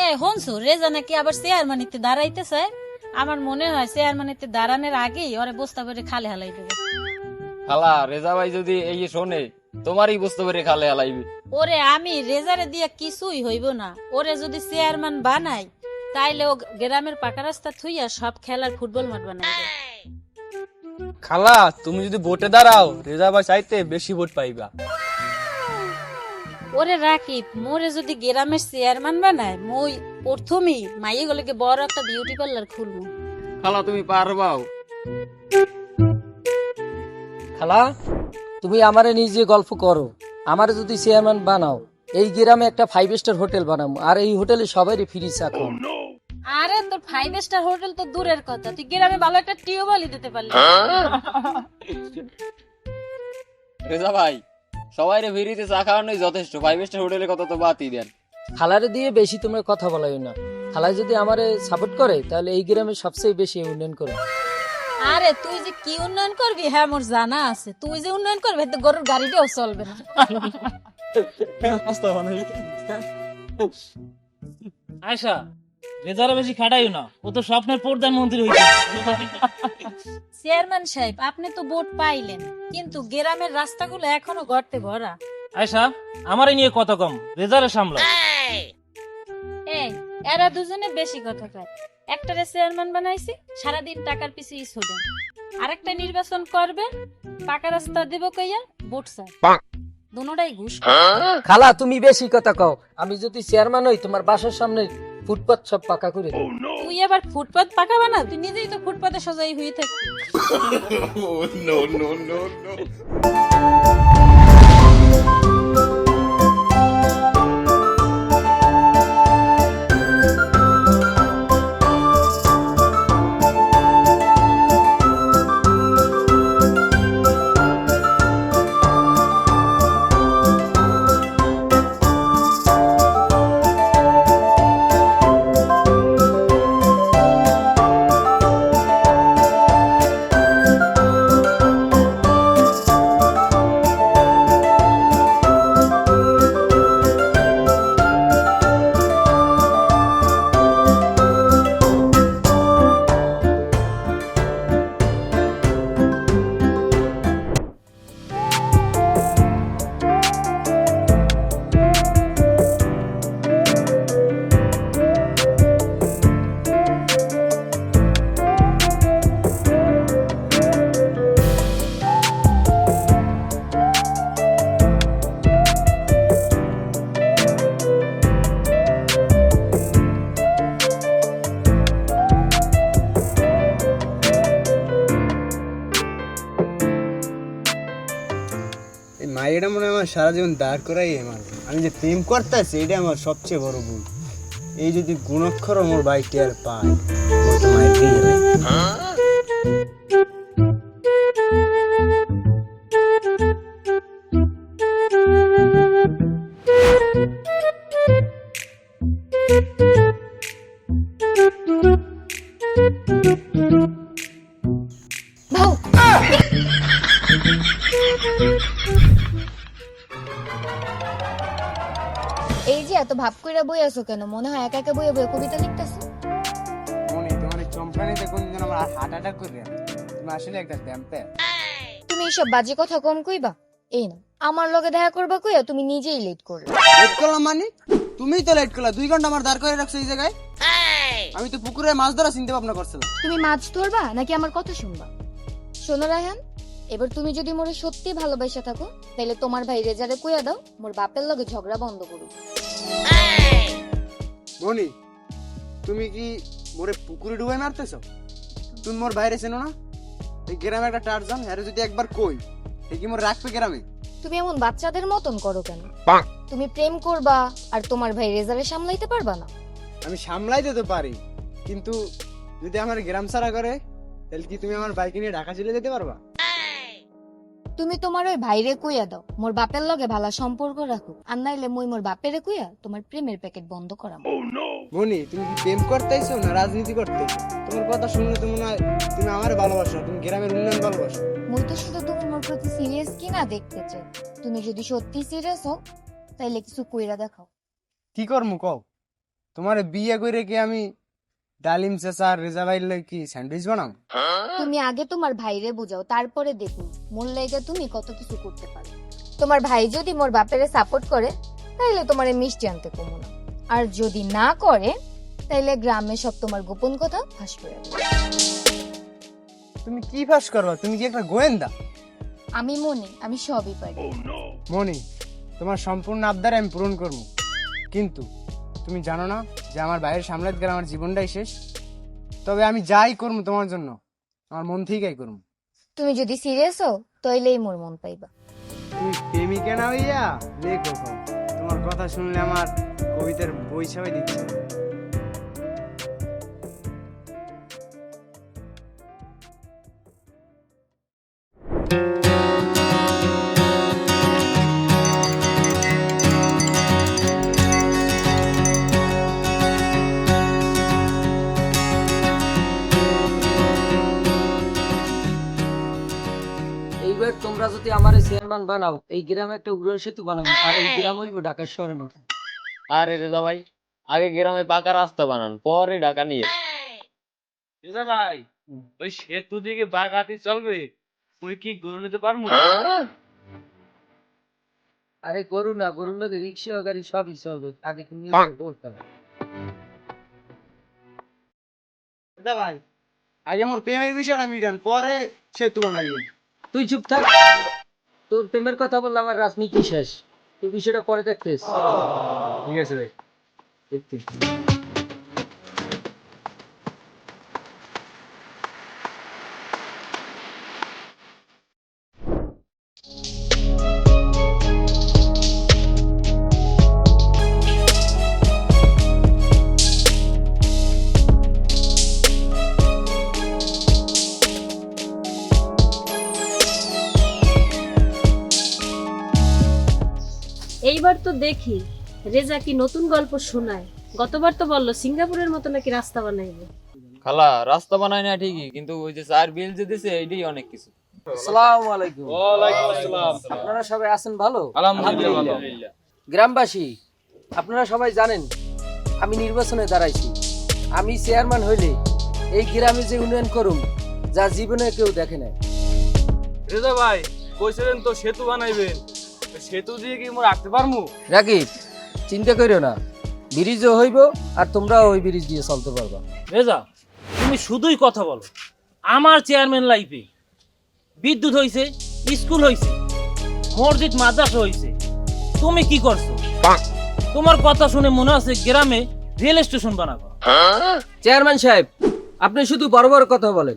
এ Honshu Reza নাকি আবার চেয়ারম্যানিতে দাঁড়াইতেছে? আমার মনে হয় চেয়ারম্যানিতে দাঁড়ানোর আগেই ওরে বস্তা করে খালে হালাই দেবে। খালা রেজা ভাই যদি এই শোনে তোমারই পেরে খালে হালাইবে। ওরে আমি রেজারে দিয়া কিছুই হইব না। ওরে যদি চেয়ারম্যান বানাই তাইলে ও গ্রামের পাকা রাস্তা থুইয়া সব খেলার ফুটবল মাঠ বানাইবে। খালা তুমি যদি ভোটে দাঁড়াও রেজা ভাই চাইতে বেশি ভোট পাইবা। ওরে রাকিব মোরে যদি গ্রামের চেয়ারম্যান বানায় মই প্রথমেই মাইয়ে গুলোকে বড় একটা বিউটি পার্লার খুলবো। খালা তুমি পারবাও। খালা তুমি আমারে নিজে গল্প করো। আমারে যদি চেয়ারম্যান বানাও এই গ্রামে একটা ফাইভ স্টার হোটেল বানাবো আর এই হোটেলে সবারই ফ্রি চা খাও আরে তোর ফাইভ স্টার হোটেল তো দূরের কথা। তুই গ্রামে ভালো একটা টিউবওয়েলই দিতে পারলি। রেজা ভাই সবাই রে ফিরিতে চা খাওয়ানোই যথেষ্ট। ফাইভ স্টার হোটেলে কত তো বাতি দেন। খালারে দিয়ে বেশি তোমরা কথা বলাই না। খালায় যদি আমারে সাপোর্ট করে তাহলে এই গ্রামে সবচেয়ে বেশি উন্নয়ন করে আরে তুই যে কি উন্নয়ন করবি? হ্যাঁ মোর জানা আছে। তুই যে উন্নয়ন করবি তো গরুর গাড়িটাও চলবে না। আয়সা রেজারে বেশি খাটাইও না। ও তো স্বপ্নের প্রধানমন্ত্রী হইছে। চেয়ারম্যান সাহেব আপনি তো ভোট পাইলেন কিন্তু গ্রামের রাস্তাগুলো এখনও গর্তে ভরা। আয়সা আমারই নিয়ে কত কম রেজারে এই এরা দুজনে বেশি কথা কয়। একটারে চেয়ারম্যান বানাইছি সারাদিন টাকার পিছে ইসুদেন আরেকটা নির্বাচন করবেন পাকা রাস্তা দেব কইয়া ভোট চাই দুটাই ঘুষ। খালা তুমি বেশি কথা কও। আমি যদি চেয়ারম্যান হই তোমার বাসার সামনে ফুটপাত সব পাকা করে দেব। তুই আবার ফুটপাত পাকা বানা? তুই নিজেই তো ফুটপাতে সজাই হয়ে থাকি এই সারা জীবন দাঁড় করাই আমার আমি যে প্রেম করতেছি এটা আমার সবচেয়ে বড় ভুল। এই যদি গুণক্ষর আমার বাইকটি আর পায়, ও আছো কেন? মনে হয় একা একা বইয়ে বইয়ে কবিতা লিখতেছো? মনে তোমার আমার হার্ট অ্যাটাক করবে? তুমি আসলে একটা ড্যাম্পে তুমি এইসব বাজে কথা কম কইবা? এই না আমার লগে দেখা করবা কইয়া তুমি নিজেই লেট করলে। লেট করলাম মানে? তুমিই তো লেট করলা দুই ঘণ্টা আমার দাঁড় করে রাখছো এই জায়গায়? আমি তো পুকুরে মাছ ধরা চিন্তা ভাবনা করছিলাম। তুমি মাছ ধরবা নাকি আমার কথা শুনবা? শোনো রায়হান এবার তুমি যদি মোরে সত্যি ভালোবাসা থাকো তাহলে তোমার ভাই রেজারে কইয়া দাও মোর বাপের লগে ঝগড়া বন্ধ করুক। মনি তুমি কি মোরে পুকুরে ডুবাই মারতেছ? তুমি মোর বাইরে চেনো না? এই গ্রামে একটা টারজান হ্যারে যদি একবার কই এ কি মোর রাখবে গ্রামে? তুমি এমন বাচ্চাদের মতন করো কেন? তুমি প্রেম করবা আর তোমার ভাই রেজারে সামলাইতে পারবা না। আমি সামলাইতে তো পারি কিন্তু যদি আমার গ্রাম ছাড়া করে তাহলে কি তুমি আমার বাইকে নিয়ে ঢাকা চলে যেতে পারবা? তুমি তোমার ওই ভাইরে কইয়া দাও। মোর বাপের লগে ভালো সম্পর্ক রাখো আর নাইলে মুই মোর বাপেরে কইয়া তোমার প্রেমের প্যাকেট বন্ধ করাম। মনি তুমি কি প্রেম করতেইছো না রাজনীতি করতেইছো? তোমার কথা শুনলে তো মনে হয় তুমি আমার ভালোবাসো তুমি গ্রামের উন্নয়ন ভালোবাসো। মুই তো শুধু তুমি মোর প্রতি সিরিয়াস কিনা দেখতে চাই। তুমি যদি সত্যি সিরিয়াস হও তাইলে কিছু কইরা দেখাও। কি করমু কও? তোমার বিয়ে করে কি আমি ডালিম চেঁচা আর রেজা লাগি কি স্যান্ডউইচ বানাও তুমি আগে তোমার ভাইরে বুঝাও তারপরে দেখুন মোর লাইগা তুমি কত কিছু করতে পারো। তোমার ভাই যদি মোর বাপেরে সাপোর্ট করে তাইলে তোমার মিষ্টি আনতে কমো না। আর যদি না করে তাইলে গ্রামে সব তোমার গোপন কথা ফাঁস করে তুমি কি ফাঁস করবা? তুমি কি একটা গোয়েন্দা? আমি মনে আমি সবই পারি। মনি তোমার সম্পূর্ণ আবদার আমি পূরণ করব। কিন্তু তুমি জানো না যে আমার বাইরে সামলাতে গেলে আমার জীবনটাই শেষ? তবে আমি যাই করব তোমার জন্য আমার মন থেকেই করব। তুমি যদি সিরিয়াস হও তাইলেই মোর মন পাইবা। তুমি প্রেমিকা না হইয়া লেখো তোমার কথা শুনলে আমার কবিতার বই ছাপাই দিচ্ছে। এইবার তোমরা যদি আমার চেয়ারম্যান বানাও এই গ্রামে একটা উড়ন সেতু বানাবো আর এই গ্রাম হইব ঢাকার শহরের মতো। আরে রেজা ভাই আগে গ্রামে পাকা রাস্তা বানান পরে ঢাকা নিয়ে রেজা ভাই ওই সেতু দিকে বাগাতি চলবে তুই কি গরু নিতে পারব? আরে গরু না গরুর লোকে রিক্সা গাড়ি সবই চলবে আগে তুমি বলতে হবে। দাদা ভাই আগে আমার প্রেমের বিষয়টা মিটান পরে সেতু তুলনা তুই চুপ থাক। তোর প্রেমের কথা বললাম আমার রাজনীতি শেষ। তুই বিষয়টা পরে দেখতেছ ঠিক আছে ভাই এইবার তো দেখি রেজা কি নতুন গল্প শোনায়? গতবার তো বলল সিঙ্গাপুরের মতো নাকি রাস্তা বানাইবে। খালা রাস্তা বানায় না ঠিকই কিন্তু ওই যে চার বিল যে দিছে এইটাই অনেক কিছু। আসসালামু আলাইকুম। আপনারা সবাই আছেন ভালো? আলহামদুলিল্লাহ। গ্রামবাসী আপনারা সবাই জানেন আমি নির্বাচনে দাঁড়াইছি। আমি চেয়ারম্যান হইলে এই গ্রামে যে উন্নয়ন করুম যা জীবনে কেউ দেখে নাই। রেজা ভাই কইছিলেন তো সেতু বানাইবেন। সেতু দিয়ে কি মোর রাখতে পারমু? রাকিব চিন্তা করিও না। ব্রিজও হইব আর তোমরাও ওই ব্রিজ দিয়ে চলতে পারবা। রেজা তুমি শুধুই কথা বলো। আমার চেয়ারম্যান লাইফে বিদ্যুৎ হইছে স্কুল হইছে মসজিদ মাদ্রাসা হইছে। তুমি কি করছ? তোমার কথা শুনে মনে আছে গ্রামে রেল স্টেশন বানাবো। চেয়ারম্যান সাহেব আপনি শুধু বড় বড় কথা বলেন।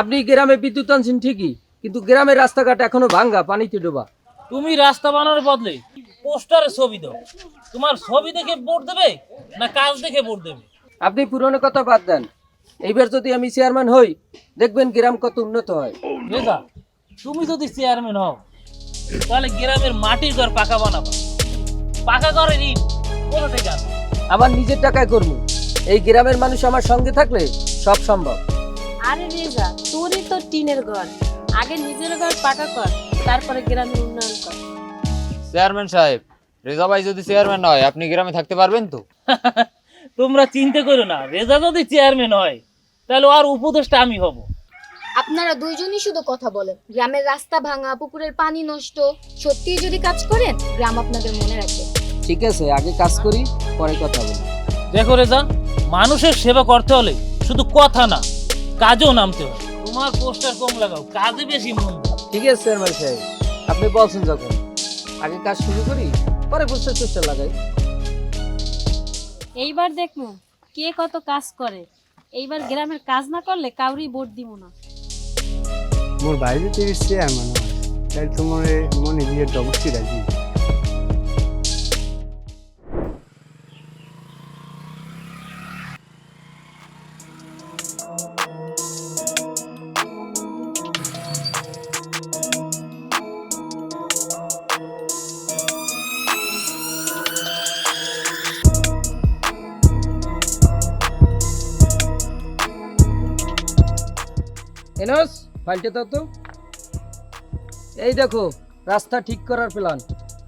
আপনি গ্রামে বিদ্যুৎ আনছেন ঠিকই কিন্তু গ্রামের রাস্তাঘাট এখনও ভাঙ্গা পানিতে ডোবা। তুমি রাস্তা বানানোর বদলে পোস্টারে ছবি দাও। তোমার ছবি দেখে ভোট দেবে না কাজ দেখে ভোট দেবে? আপনি পুরনো কথা বাদ দেন। এইবার যদি আমি চেয়ারম্যান হই দেখবেন গ্রাম কত উন্নত হয়। রেজা তুমি যদি চেয়ারম্যান হও তাহলে গ্রামের মাটির ঘর পাকা বানাবা। পাকা ঘরের ইট কোথা থেকে আসবে? আমার নিজের টাকায় করব। এই গ্রামের মানুষ আমার সঙ্গে থাকলে সব সম্ভব। আরে রেজা তোরই তো টিনের ঘর। আগে নিজের ঘর পাকা কর। তারপরে গ্রামের উন্নয়ন কর। চেয়ারম্যান সাহেব রেজা ভাই যদি চেয়ারম্যান হয় আপনি গ্রামে থাকতে পারবেন তো? তোমরা চিন্তা করো না রেজা যদি চেয়ারম্যান হয় তাহলে আর উপদেশটা আমি হব। আপনারা দুইজনই শুধু কথা বলেন। গ্রামের রাস্তা ভাঙা পুকুরের পানি নষ্ট সত্যিই যদি কাজ করেন গ্রাম আপনাদের মনে রাখবে। ঠিক আছে আগে কাজ করি পরে কথা বলি দেখো রেজা মানুষের সেবা করতে হলে শুধু কথা না কাজেও নামতে হয়। তোমার পোস্টার কম লাগাও কাজে বেশি মন দাও। ঠিক আছে চেয়ারম্যান সাহেব। আপনি বলছেন যখন আগে কাজ শুরু করি পরে বুঝতে চেষ্টা লাগাই। এইবার দেখব কে কত কাজ করে। এইবার গ্রামের কাজ না করলে কাউরি ভোট দিব না। মোর বাইরে তিরিশ চেয়ারম্যান তাই তোমার মনে দিয়ে অবশ্যই রাজি ফাইলটা দাও তো। এই দেখো রাস্তা ঠিক করার প্ল্যান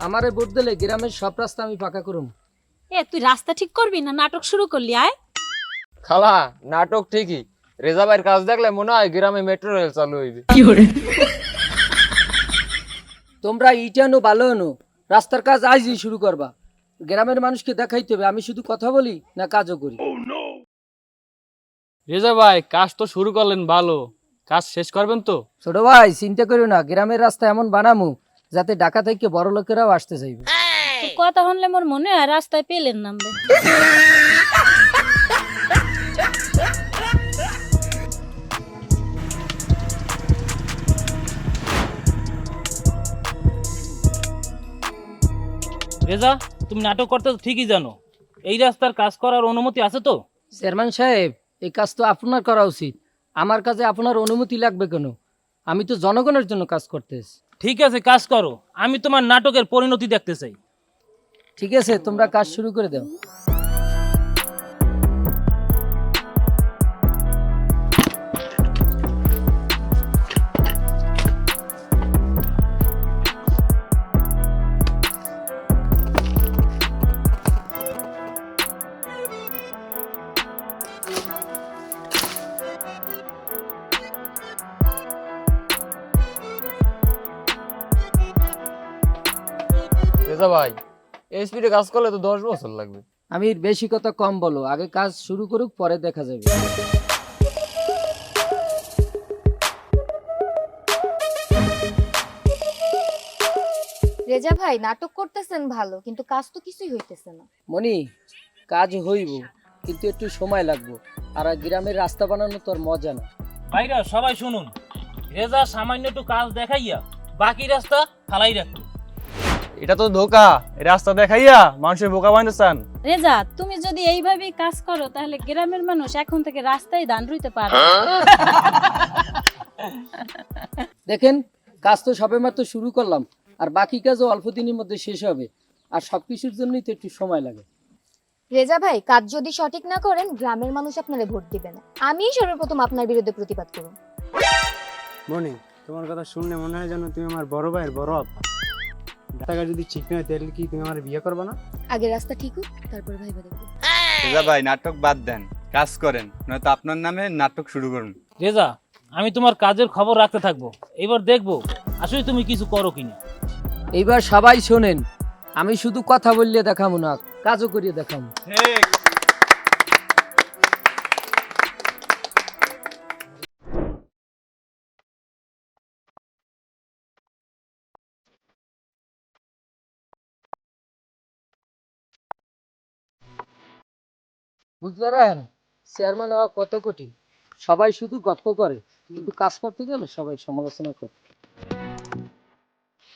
আমারে ভোট দিলে গ্রামের সব রাস্তা আমি পাকা করুম। এ তুই রাস্তা ঠিক করবি না নাটক শুরু করলি আয়। খালা নাটক ঠিকই। রেজা ভাইয়ের কাজ দেখলে মনে হয় গ্রামে মেট্রো রেল চালু হইবে। তোমরা ইটানো ভালো আনো রাস্তার কাজ আজই শুরু করবা। গ্রামের মানুষকে দেখাইতে হবে আমি শুধু কথা বলি না কাজও করি। রেজা ভাই কাজ তো শুরু করলেন ভালো কাজ শেষ করবেন তো? ছোট ভাই চিন্তা করো না গ্রামের রাস্তা এমন বানামু যাতে ঢাকা থেকে বড় লোকেরাও আসতে চাইবে। কথা শুনলে মোর মনে হয় রাস্তায় পেলেন নামবে রেজা তুমি নাটক করতে তো ঠিকই জানো। এই রাস্তার কাজ করার অনুমতি আছে তো? চেয়ারম্যান সাহেব এই কাজ তো আপনার করা উচিত। আমার কাছে আপনার অনুমতি লাগবে কেন? আমি তো জনগণের জন্য কাজ করতেছি। ঠিক আছে কাজ করো। আমি তোমার নাটকের পরিণতি দেখতে চাই। ঠিক আছে তোমরা কাজ শুরু করে দাও। রেজা ভাই এই স্পিডে কাজ করলে তো দশ বছর লাগবে। আমি বেশি কথা কম বলো আগে কাজ শুরু করুক পরে দেখা যাবে। রেজা ভাই নাটক করতেছেন ভালো কিন্তু কাজ তো কিছুই হইতেছে না। মনি কাজ হইব কিন্তু একটু সময় লাগবে। আর গ্রামের রাস্তা বানানো তোর মজা না। ভাইরা সবাই শুনুন। রেজা সামান্য একটু কাজ দেখাইয়া বাকি রাস্তা ফালাই রাখতো এটা তো ধোকা রাস্তা দেখাইয়া মানুষের বোকা বানাতে চান রেজা তুমি যদি এইভাবেই কাজ করো তাহলে গ্রামের মানুষ এখন থেকে রাস্তায় দান রইতে পারে দেখেন কাজ তো সবেমাত্র শুরু করলাম আর বাকি কাজও অল্প দিনের মধ্যে শেষ হবে। আর সবকিছুর জন্যই তো একটু সময় লাগে। রেজা ভাই কাজ যদি সঠিক না করেন গ্রামের মানুষ আপনারে ভোট দিবে না। আমিই সর্বপ্রথম আপনার বিরুদ্ধে প্রতিবাদ করব। মনে তোমার কথা শুনলে মনে হয় যেন তুমি আমার বড় ভাইয়ের বড় আপা। টাকা যদি ঠিক নয় তাহলে কি তুমি আমার বিয়ে করবে না? আগে রাস্তা ঠিক হোক তারপর ভাইবা দেখব। রেজা ভাই নাটক বাদ দেন কাজ করেন নয়তো আপনার নামে নাটক শুরু করুন। রেজা আমি তোমার কাজের খবর রাখতে থাকব। এবার দেখব আসলে তুমি কিছু করো কিনা। এইবার সবাই শোনেন আমি শুধু কথা বললে দেখাবো না কাজও করিয়ে দেখাবো। বুঝতে পারেন? চেয়ারম্যান হওয়া কত কঠিন? সবাই শুধু গল্প করে কিন্তু কাজ করতে গেলে সবাই সমালোচনা করে।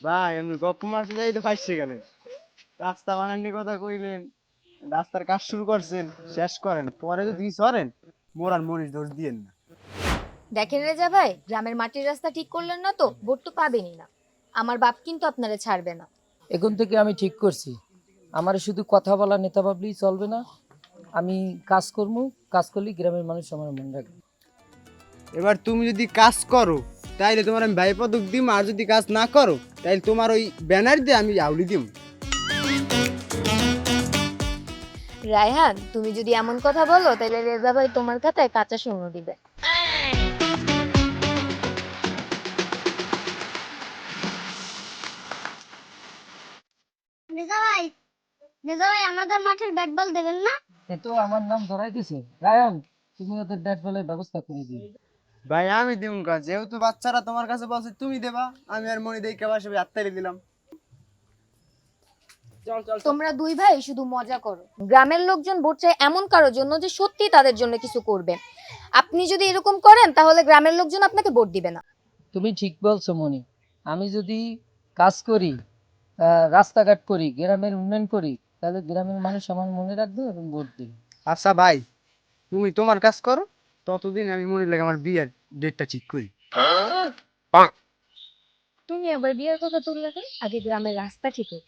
ভাই আমি গপ্প মারতে যাই তো ফাইসে গেলেন রাস্তা বানানোর কথা কইলেন রাস্তার কাজ শুরু করছেন শেষ করেন পরে যদি সরেন মোর আর মনির দোষ দিয়েন না। দেখেন রেজা ভাই গ্রামের মাটির রাস্তা ঠিক করলেন না তো ভোট তো পাবেনই না। আমার বাপ কিন্তু আপনারে ছাড়বে না। এখন থেকে আমি ঠিক করছি। আমার শুধু কথা বলা নেতা ভাবলেই চলবে না আমি কাজ করব কাজ করলেই গ্রামের মানুষ আমার মনে রাখবে। এবার তুমি যদি কাজ করো তাইলে তোমার আমি ভাই পদক দিম আর যদি কাজ না করো তাইলে তোমার ওই ব্যানার দিয়ে আমি আউলি দিম। রায়হান তুমি যদি এমন কথা বলো তাহলে রেজা ভাই তোমার খাতায় কাঁচা শূন্য দিবে। রেজা ভাই রেজা ভাই আমাদের মাঠের ব্যাট বল দেবেন না? এ তো আমার নাম ধরাই দিছে। রায়ন তুমি ওদের ডেট বলের ব্যবস্থা করে দিও। ভাই আমি দিম কাজ যেহেতু বাচ্চারা তোমার কাছে বলছে তুমি দেবা। আমি আর মনি দেখে বাসে আত্মারি দিলাম। তোমরা দুই ভাই শুধু মজা করো। গ্রামের লোকজন ভোট চায় এমন কারোর জন্য যে সত্যি তাদের জন্য কিছু করবে। আপনি যদি এরকম করেন তাহলে গ্রামের লোকজন আপনাকে ভোট দিবে না। তুমি ঠিক বলছো মনি। আমি যদি কাজ করি আহ, রাস্তাঘাট করি গ্রামের উন্নয়ন করি তাহলে গ্রামের মানুষ আমার মনে রাখবে এবং ভোট দেবে। আচ্ছা ভাই তুমি তোমার কাজ করো ততদিন আমি মনে লাগে আমার বিয়ের ডেটটা ঠিক করি। তুমি আবার বিয়ের কথা তুললে কেন? আগে গ্রামের রাস্তা ঠিক হোক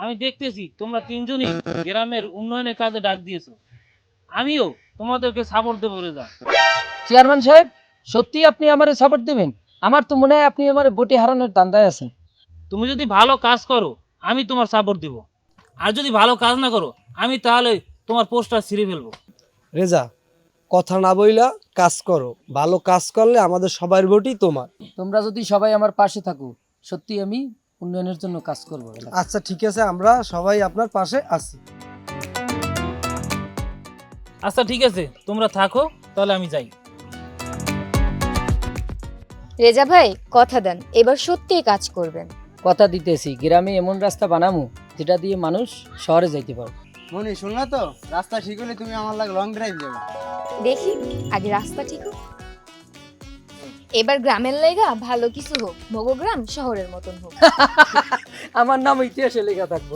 আমি দেখতেছি তোমরা তিনজনই গ্রামের উন্নয়নের কাজে ডাক দিয়েছ। আমিও তোমাদেরকে সাপোর্ট দেবো রেজা। চেয়ারম্যান সাহেব সত্যি আপনি আমারে সাপোর্ট দেবেন? আমার তো মনে হয় আপনি আমার বটি হারানোর দান্দায় আছেন। তুমি যদি ভালো কাজ করো আমি তোমার সাপোর্ট দিব। আর যদি ভালো কাজ না করো আমি তাহলে তোমার পোস্টটা ছিঁড়ে ফেলব। রেজা কথা না বইলা কাজ করো। ভালো কাজ করলে আমাদের সবার ভোটই তোমার। তোমরা যদি সবাই আমার পাশে থাকো সত্যি আমি উন্নয়নের জন্য কাজ করব। আচ্ছা ঠিক আছে আমরা সবাই আপনার পাশে আছি। আচ্ছা ঠিক আছে তোমরা থাকো তাহলে আমি যাই। রেজা ভাই কথা দেন এবার সত্যিই কাজ করবেন। কথা দিতেছি গ্রামে এমন রাস্তা বানামু যেটা দিয়ে মানুষ শহরে যাইতে পারবে। মনি শুনলা তো রাস্তা ঠিক হলে তুমি আমার লাগে লং ড্রাইভ যাবে। দেখি আগে রাস্তা ঠিক হোক। এবার গ্রামের লেগা ভালো কিছু হোক মগো গ্রাম শহরের মতন হোক। আমার নাম ইতিহাসে লেখা থাকব?